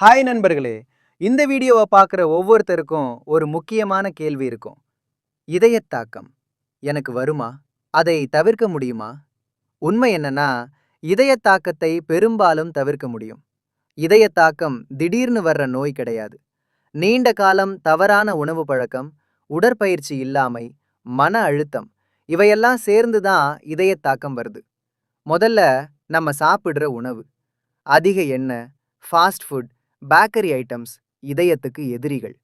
Hi நண்பர்களே. இந்த வீடியோவை பார்க்குற ஒவ்வொருத்தருக்கும் ஒரு முக்கியமான கேள்வி இருக்கும். இதயத்தாக்கம் எனக்கு வருமா? அதை தவிர்க்க முடியுமா? உண்மை என்னன்னா இதயத்தாக்கத்தை பெரும்பாலும் தவிர்க்க முடியும். இதயத்தாக்கம் திடீர்னு வர்ற நோய் கிடையாது. நீண்ட காலம் தவறான உணவு பழக்கம் உடற்பயிற்சி இல்லாமை மன அழுத்தம் இவையெல்லாம் சேர்ந்து தான் இதயத்தாக்கம் வருது. முதல்ல நம்ம சாப்பிடுற உணவு அதிக எண்ணெய் ஃபாஸ்ட் ஃபுட் பேக்கரி ஐட்டம்ஸ் இதயத்துக்கு எதிரிகள்.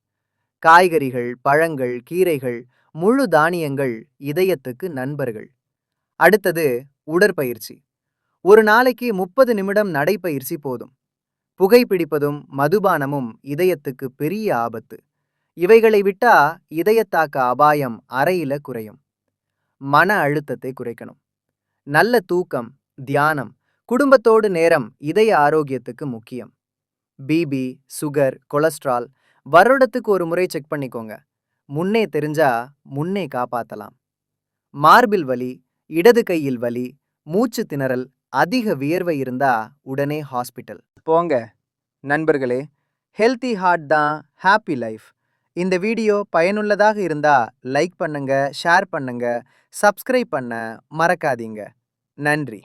காய்கறிகள் பழங்கள் கீரைகள் முழு தானியங்கள் இதயத்துக்கு நண்பர்கள். அடுத்தது உடற்பயிற்சி. ஒரு நாளைக்கு முப்பது நிமிடம் நடைப்பயிற்சி போதும். புகைப்பிடிப்பதும் மதுபானமும் இதயத்துக்கு பெரிய ஆபத்து. இவைகளை விட்டா இதயத்தாக்க அபாயம் அறையில குறையும். மன அழுத்தத்தை குறைக்கணும். நல்ல தூக்கம் தியானம் குடும்பத்தோடு நேரம் இதய ஆரோக்கியத்துக்கு முக்கியம். பிபி சுகர் கொலஸ்ட்ரால் வருடத்துக்கு ஒரு முறை செக் பண்ணிக்கோங்க. முன்னே தெரிஞ்சா முன்னே காப்பாத்தலாம். மார்பில் வலி இடது கையில் வலி மூச்சு திணறல் அதிக வியர்வை இருந்தா உடனே ஹாஸ்பிட்டல் போங்க. நண்பர்களே ஹெல்தி ஹார்ட் தான் ஹாப்பி லைஃப் இந்த வீடியோ பயனுள்ளதாக இருந்தா லைக் பண்ணுங்க ஷேர் பண்ணுங்க சப்ஸ்கிரைப் பண்ண மறக்காதீங்க. நன்றி.